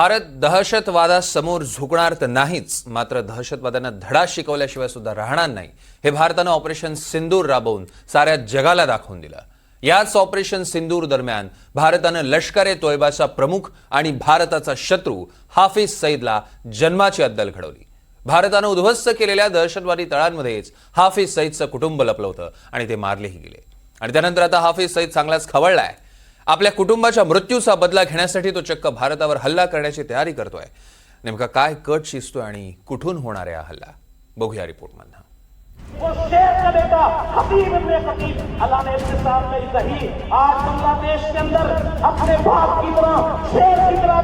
भारत दहशतवादासमोर झुकणार तर नाहीच मात्र दहशतवाद्यांना धडा शिकवल्याशिवाय सुद्धा राहणार नाही हे भारतानं ऑपरेशन सिंदूर राबवून साऱ्या जगाला दाखवून दिलं. याच ऑपरेशन सिंदूर दरम्यान भारतानं लष्कर ए तोयबाचा प्रमुख आणि भारताचा शत्रू हाफिज सईदला जन्माची अद्दल घडवली. भारतानं उद्ध्वस्त केलेल्या दहशतवादी तळांमध्येच हाफिज सईदचं कुटुंब लपलं होतं आणि ते मारलेही गेले. आणि त्यानंतर आता हाफिज सईद चांगलाच खवळलाय. आपल्या कुटुंबाच्या मृत्यूचा बदला घेण्यासाठी तो चक्क भारतावर हल्ला करण्याची तयारी करतोय. नेमका काय कट शिजतोय आणि कुठून होणार आहे हा हल्ला? बघूया रिपोर्टमधनं वो खतीब अल्लाह ने इसके सामने सही आज बांग्लादेश के अंदर अपने बाप की तरह शेर की तरह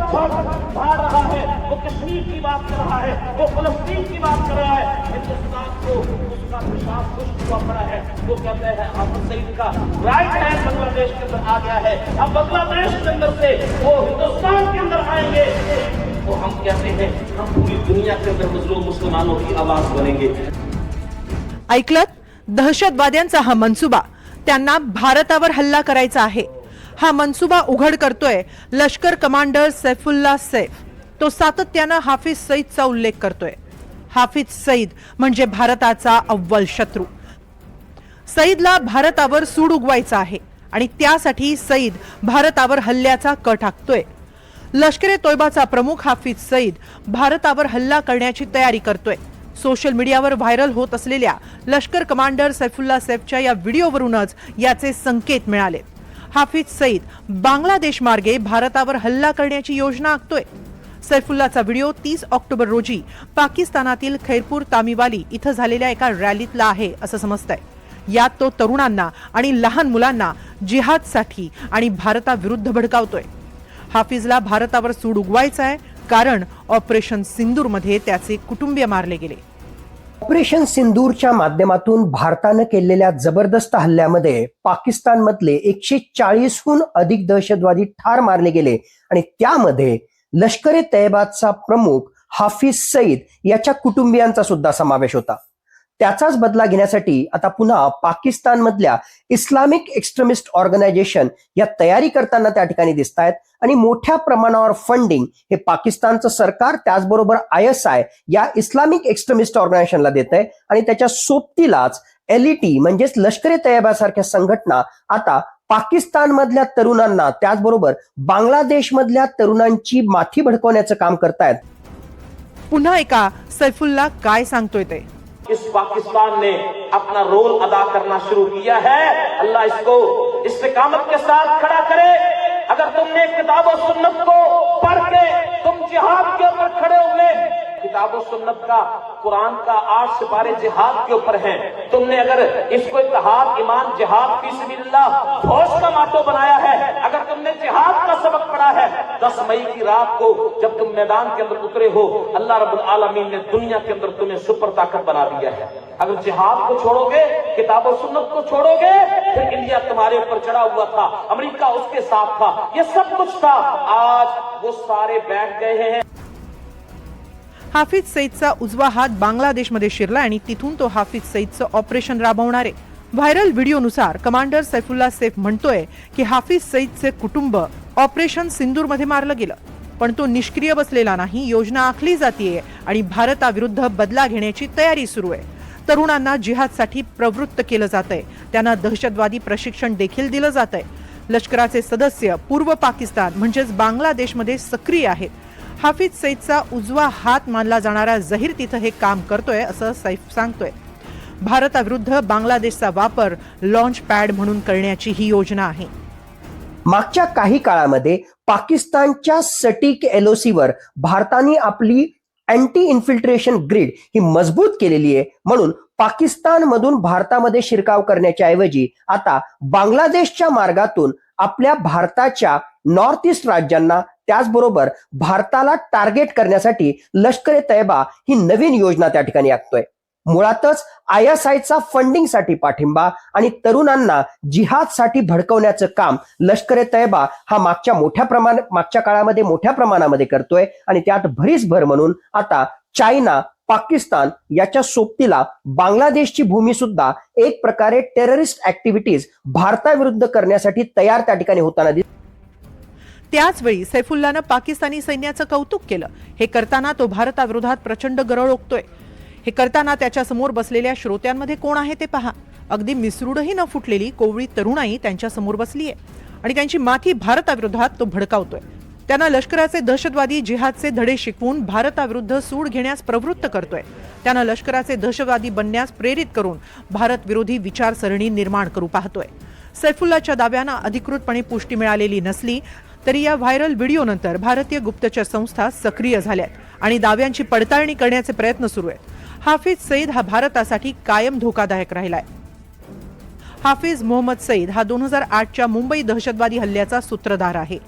भाग रहा है। वो कश्मीर की बात कर रहा है वो फलस्तीन की बात कर रहा है। हिंदुस्तान को उसका पेशाब खुश्क हुआ पड़ा है। वो कहते हैं अब सईद का राइट हैंड बांग्लादेश के अंदर आ गया है। अब बांग्लादेश के अंदर से वो हिंदुस्तान के अंदर आएंगे। वो हम कहते हैं हम पूरी दुनिया के अंदर मजलूम मुसलमानों की आवाज बनेंगे। ऐकलत? दहशतवाद्यांचा हा मनसुबा. त्यांना भारतावर हल्ला करायचा आहे. हा मनसुबा उघड करतोय लष्कर कमांडर सैफुल्ला सैफ. तो सातत्यानं हाफिज सईदचा उल्लेख करतोय. हाफिज सईद म्हणजे भारताचा अव्वल शत्रू. सईदला भारतावर सूड उगवायचा आहे आणि त्यासाठी सईद भारतावर हल्ल्याचा कट आखतोय लष्कर ए तोयबाचा प्रमुख हाफिज सईद भारतावर हल्ला करण्याची तयारी करतोय. सोशल मीडियावर व्हायरल होत असलेल्या लष्कर कमांडर सैफुल्ला सैफच्या या व्हिडिओवरूनच याचे संकेत मिळाले. हाफिज सईद बांगलादेश मार्गे भारतावर हल्ला करण्याची योजना आखतोय. सैफुल्लाचा व्हिडिओ तीस ऑक्टोबर रोजी पाकिस्तानातील खैरपूर तामिवाली इथं झालेल्या एका रॅलीतला आहे असं समजतंय. यात तो तरुणांना आणि लहान मुलांना जिहादसाठी आणि भारताविरुद्ध भडकावतोय. हाफिजला भारतावर सूड उगवायचा आहे कारण ऑपरेशन सिंदूरमध्ये त्याचे कुटुंबीय मारले गेले. ऑपरेशन सिंदूरच्या माध्यमातून भारतानं केलेल्या जबरदस्त हल्ल्यामध्ये पाकिस्तानमधले एकशे चाळीसहून अधिक दहशतवादी ठार मारले गेले आणि त्यामध्ये लष्कर ए तैयबाचा प्रमुख हाफिज सईद याच्या कुटुंबियांचा सुद्धा समावेश होता. त्याचाच बदला घेण्यासाठी आता पुन्हा पाकिस्तानमधल्या इस्लामिक एक्स्ट्रीमिस्ट ऑर्गनायझेशन या तयारी करताना त्या ठिकाणी दिसत आहेत आणि मोठ्या प्रमाणावर फंडिंग हे पाकिस्तानचं सरकार त्याचबरोबर आय एस आय या इस्लामिक एक्स्ट्रीमिस्ट ऑर्गनायझेशनला देत आहे आणि त्याच्या सोबतीलाच एलईटी म्हणजेच लष्कर ए तैयबासारख्या संघटना आता पाकिस्तानमधल्या तरुणांना त्याचबरोबर बांगलादेशमधल्या तरुणांची माथी भडकवण्याचं काम करतायत. पुन्हा एका सैफुल्ला काय सांगतोय ते? इस पाकिस्तान ने अपना रोल अदा करना शुरू किया है। अल्लाह इसको इस्तेकामत के साथ खड़ा करे। अगर तुमने किताब और सुन्नत को पढ़ के तुम जिहाद के ऊपर खड़े हुए किताब और सुन्नत का कुरान का आठ सिपारे जिहाद के ऊपर हैं तुमने अगर इसको इतिहाद ईमान जिहाद फी सबिल्लाह फौज का माटो बनाया है अगर तुमने जिहाद का सबक पढ़ा है दस मई की रात को जब तुम मैदान के अंदर उतरे हो अल्लाह रब्बुल आलमीन ने दुनिया के अंदर तुम्हें सुपर ताकत बना दिया है अगर जिहाद को छोड़ोगे किताब और सुन्नत को छोड़ोगे फिर इंडिया तुम्हारे ऊपर चढ़ा हुआ था अमेरिका उसके साथ था ये सब कुछ था आज वो सारे बैठ गए हैं हाफिज सईदचा उजवा हात बांगलादेशमध्ये शिरला आणि तिथून तो हाफिज सईदचं ऑपरेशन राबवणार. आहे व्हायरल व्हिडिओनुसार कमांडर सैफुल्ला सेफ म्हणतोय की हाफिज सईदचे कुटुंब ऑपरेशन सिंदूरमध्ये मारलं गेलं. पण तो निष्क्रिय बसलेला नाही योजना आखली जातीये आणि भारताविरुद्ध बदला घेण्याची तयारी सुरू आहे. तरुणांना जिहादसाठी प्रवृत्त केलं जात आहे त्यांना दहशतवादी प्रशिक्षण देखील दिलं जात आहे लष्कराचे सदस्य पूर्व पाकिस्तान म्हणजेच बांगलादेशमध्ये सक्रिय आहेत. हाफिज सईदचा उजवा हात मानला जाणारा जहीर तिथं हे काम करतोय असं सैफ सांगतोय. भारताविरुद्ध बांगलादेशचा वापर लॉन्च पॅड म्हणून करण्याची ही योजना आहे. मागच्या काही काळामध्ये पाकिस्तानच्या सटीक एलओसीवर भारताने आपली अँटी इन्फिल्ट्रेशन ग्रीड ही मजबूत केलेली आहे म्हणून पाकिस्तानमधून भारतामध्ये शिरकाव करण्याच्या ऐवजी आता बांगलादेशच्या मार्गातून आपल्या भारताच्या नॉर्थ ईस्ट राज्यांना त्याचबरोबर भारताला टार्गेट करण्यासाठी लष्कर ए तैयबा ही नवीन योजना त्या ठिकाणी आखतोय. मुळातच आय एस आयचा फंडिंगसाठी पाठिंबा आणि तरुणांना जिहादसाठी भडकवण्याचं काम लष्कर ए तैयबा हा मागच्या मोठ्या प्रमाण मागच्या काळामध्ये मोठ्या प्रमाणामध्ये करतोय आणि त्यात भरीस भर म्हणून आता चायना पाकिस्तान याच्या सोबतीला बांगलादेशची भूमी सुद्धा एक प्रकारे टेररिस्ट ऍक्टिव्हिटीज भारताविरुद्ध करण्यासाठी तयार त्या ठिकाणी होताना दिसते त्याचवेळी सैफुल्लानं पाकिस्तानी सैन्याचं कौतुक केलं. हे करताना तो भारताविरोधात प्रचंड गरळ ओकतोय. हे करताना त्याच्यासमोर बसलेल्या श्रोत्यांमध्ये कोण आहे ते पहा. अगदी मिसरूडही न फुटलेली कोवळी तरुणाई त्यांच्यासमोर बसलीये आणि त्यांची माथी भारताविरोधात तो भडकावतोय. त्यांना लष्कराचे दहशतवादी जिहादचे धडे शिकवून भारताविरुद्ध सूड घेण्यास प्रवृत्त करतोय. त्यांना लष्कराचे दहशतवादी बनण्यास प्रेरित करून भारत विरोधी विचारसरणी निर्माण करू पाहतोय. सैफुल्लाच्या दाव्यांना अधिकृतपणे पुष्टी मिळालेली नसली तरी या व्हायरल व्हिडिओनंतर भारतीय गुप्तचर संस्था सक्रिय झाल्यात आणि दाव्यांची पडताळणी करण्याचे प्रयत्न सुरू आहेत. हाफिज सईद हा भारतासाठी कायम धोकादायक राहिलाय. हाफिज मोहम्मद सईद हा दोन हजार आठच्या मुंबई दहशतवादी हल्ल्याचा सूत्रधार आहे.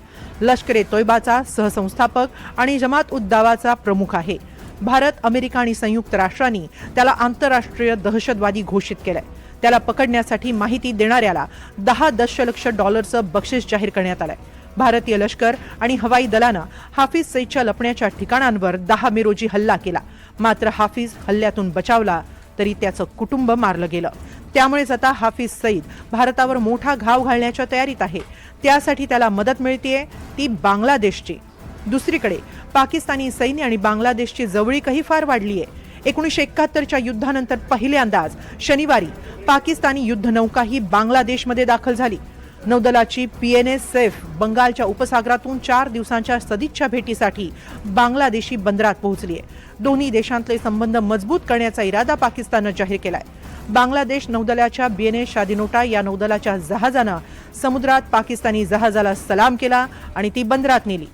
लष्कर ए तोयबाचा सहसंस्थापक आणि जमात उद दावाचा प्रमुख आहे. भारत अमेरिका आणि संयुक्त राष्ट्रांनी त्याला आंतरराष्ट्रीय दहशतवादी घोषित केलंय. त्याला पकडण्यासाठी माहिती देणाऱ्याला दहा दशलक्ष डॉलरचं बक्षीस जाहीर करण्यात आलंय. भारतीय लष्कर आणि हवाई दलानं हाफिज सईदच्या लपण्याच्या ठिकाणांवर दहा मे रोजी हल्ला केला. मात्र हाफिज हल्ल्यातून बचावला तरी त्याचं कुटुंब मारलं गेलं. त्यामुळेच आता हाफिज सईद भारतावर मोठा घाव घालण्याच्या तयारीत आहे. त्यासाठी त्याला मदत मिळतीये ती बांगलादेशची. दुसरीकडे पाकिस्तानी सैन्य आणि बांगलादेशची जवळीकही फार वाढली आहे एकोणीसशे एकाहत्तरच्या युद्धानंतर पहिल्यांदाच शनिवारी पाकिस्तानी युद्धनौका ही बांगलादेशमध्ये दाखल झाली. नौदलाची पीएनएस सेफ बंगालच्या उपसागरातून चार दिवसांच्या सदिच्छा भेटीसाठी बांगलादेशी बंदरात पोहोचली आहे. दोन्ही देशांतले संबंध मजबूत करण्याचा इरादा पाकिस्ताननं जाहीर केलाय. बांगलादेश नौदलाच्या बीएनएस शादिनोटा या नौदलाच्या जहाजानं समुद्रात पाकिस्तानी जहाजाला सलाम केला आणि ती बंदरात नेली.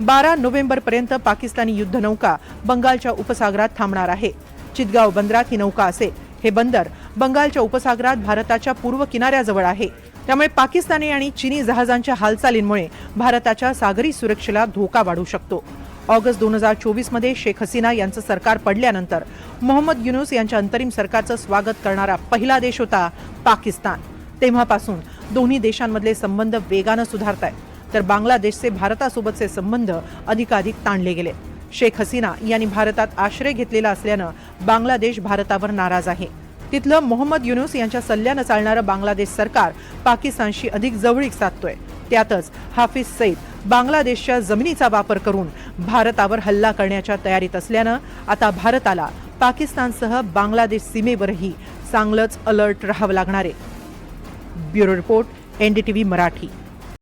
बारा नोव्हेंबरपर्यंत पाकिस्तानी युद्धनौका बंगालच्या उपसागरात थांबणार आहे. चितगाव बंदरात ही नौका असेल. हे बंदर बंगालच्या उपसागरात भारताच्या पूर्व किनाऱ्याजवळ आहे. त्यामुळे पाकिस्तानी आणि चीनी जहाजांच्या हालचालींमुळे भारताच्या सागरी सुरक्षेला धोका वाढू शकतो. ऑगस्ट दोन हजार चोवीसमध्ये शेख हसीना यांचं सरकार पडल्यानंतर मोहम्मद युनुस यांच्या अंतरिम सरकारचं स्वागत करणारा पहिला देश होता पाकिस्तान. तेव्हापासून दोन्ही देशांमधले संबंध वेगानं सुधारत आहेत तर बांगलादेशचे भारतासोबतचे संबंध अधिकाधिक ताणले गेले. शेख हसीना यांनी भारतात आश्रय घेतलेला असल्यानं बांगलादेश भारतावर नाराज आहे. तिथलं मोहम्मद युनुस यांच्या सल्ल्यानं चालणारं बांगलादेश सरकार पाकिस्तानशी अधिक जवळीक साधतोय. त्यातच हाफिज सईद बांगलादेशच्या जमिनीचा वापर करून भारतावर हल्ला करण्याच्या तयारीत असल्यानं आता भारताला पाकिस्तानसह बांगलादेश सीमेवरही चांगलंच अलर्ट राहावं लागणार आहे. Bureau report NDTV Marathi.